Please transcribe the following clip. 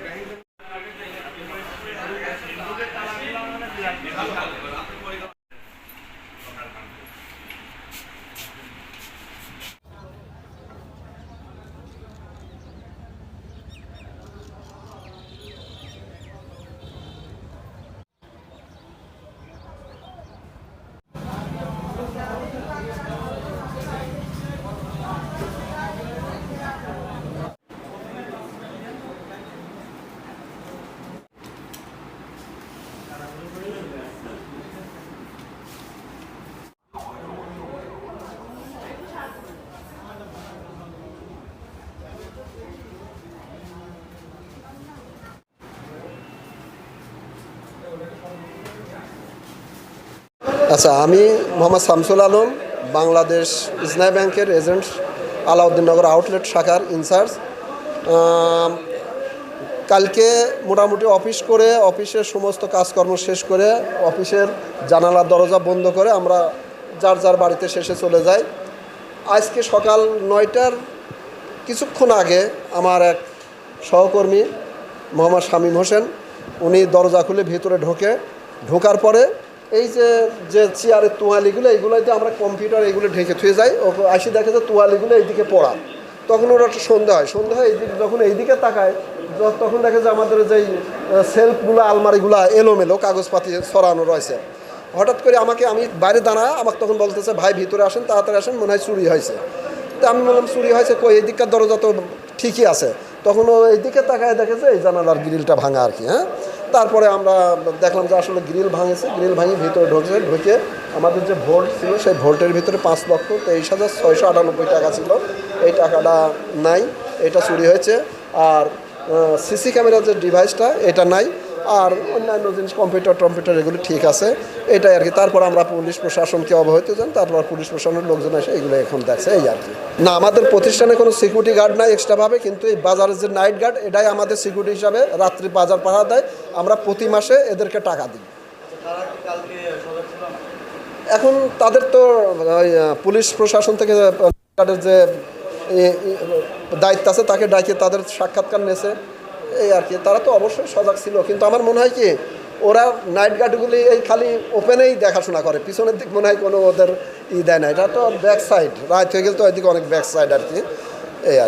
Bank में आगे चाहिए आपके पास আচ্ছা আমি মোহাম্মদ শামসুল আলম, বাংলাদেশ ইসলামী ব্যাংকের এজেন্ট আলাউদ্দিননগর আউটলেট শাখার ইনচার্জ। কালকে মোটামুটি অফিস করে, অফিসের সমস্ত কাজকর্ম শেষ করে, অফিসের জানালার দরজা বন্ধ করে আমরা যার যার বাড়িতে শেষে চলে যাই। আজকে সকাল নয়টার কিছুক্ষণ আগে আমার এক সহকর্মী, মোহাম্মদ শামীম হোসেন, উনি দরজা খুলে ভিতরে ঢোকে। ঢোকার পরে এই যে যে চেয়ারের তোয়ালিগুলো এইগুলোতে আমরা কম্পিউটার এইগুলো ঢেকে থুয়ে যাই, ও আসি দেখে যে তোয়ালিগুলো এইদিকে পড়া। তখন ওরা একটা সন্ধ্যা হয়। সন্ধ্যা হয় এইদিকে, যখন এইদিকে তাকায় তখন দেখে যে আমাদের যেই সেলফগুলো আলমারিগুলো এলোমেলো, কাগজপাতি ছড়ানো রয়েছে। হঠাৎ করে আমাকে, আমি বাইরে দাঁড়া আমাকে তখন বলতেছে, ভাই, ভিতরে আসেন, তাড়াতাড়ি আসেন, মনে হয় চুরি হয়েছে। তা আমি বললাম, চুরি হয়েছে, কই? এই দিককার দরজা তো ঠিকই আছে। তখন ও এইদিকে তাকায় দেখেছে এই জানালার গ্রিলটা ভাঙা আর কি হ্যাঁ? তারপরে আমরা দেখলাম যে আসলে গ্রিল ভাঙেছে, গ্রিল ভাঙি ভিতরে ঢুকছে, ঢুকে আমাদের যে ভোল্ট ছিল, সেই ভোল্টের ভিতরে পাঁচ লক্ষ তেইশ হাজার ছয়শো আটানব্বই টাকা ছিল। এই টাকাটা নাই, এটা চুরি হয়েছে। আর সিসি ক্যামেরার যে ডিভাইসটা এটা নাই। আর অন্যান্য জিনিস কম্পিউটার টম্পিউটার এগুলো ঠিক আছে। এটাই আর কি তারপর আমরা পুলিশ প্রশাসনকে অবহিত যান তারপর পুলিশ প্রশাসনের লোকজন এসে এগুলো এখন দেখছে, এই আর কি না, আমাদের প্রতিষ্ঠানে কোনো সিকিউরিটি গার্ড নাই এক্সট্রাভাবে কিন্তু এই বাজারের যে নাইট গার্ড এটাই আমাদের সিকিউরিটি হিসাবে রাত্রি বাজার পাহারা দেয়। আমরা প্রতি মাসে এদেরকে টাকা দিই। এখন তাদের তো পুলিশ প্রশাসন থেকে গার্ডের যে দায়িত্ব আছে, তাকে ডাকিয়ে তাদের সাক্ষাৎকার নেছে এই আর কি, তারা তো অবশ্যই সজাগ ছিল। কিন্তু আমার মনে হয় কি, ওরা নাইট গার্ডগুলি এই খালি ওপেনেই দেখাশোনা করে। পিছনের দিক মনে হয় কোনো ওদের ই দেয় না। এটা তো ব্যাক সাইড রাত হয়ে গেলে তো ওই দিকে অনেক ব্যাক সাইড আর কি। এই আর।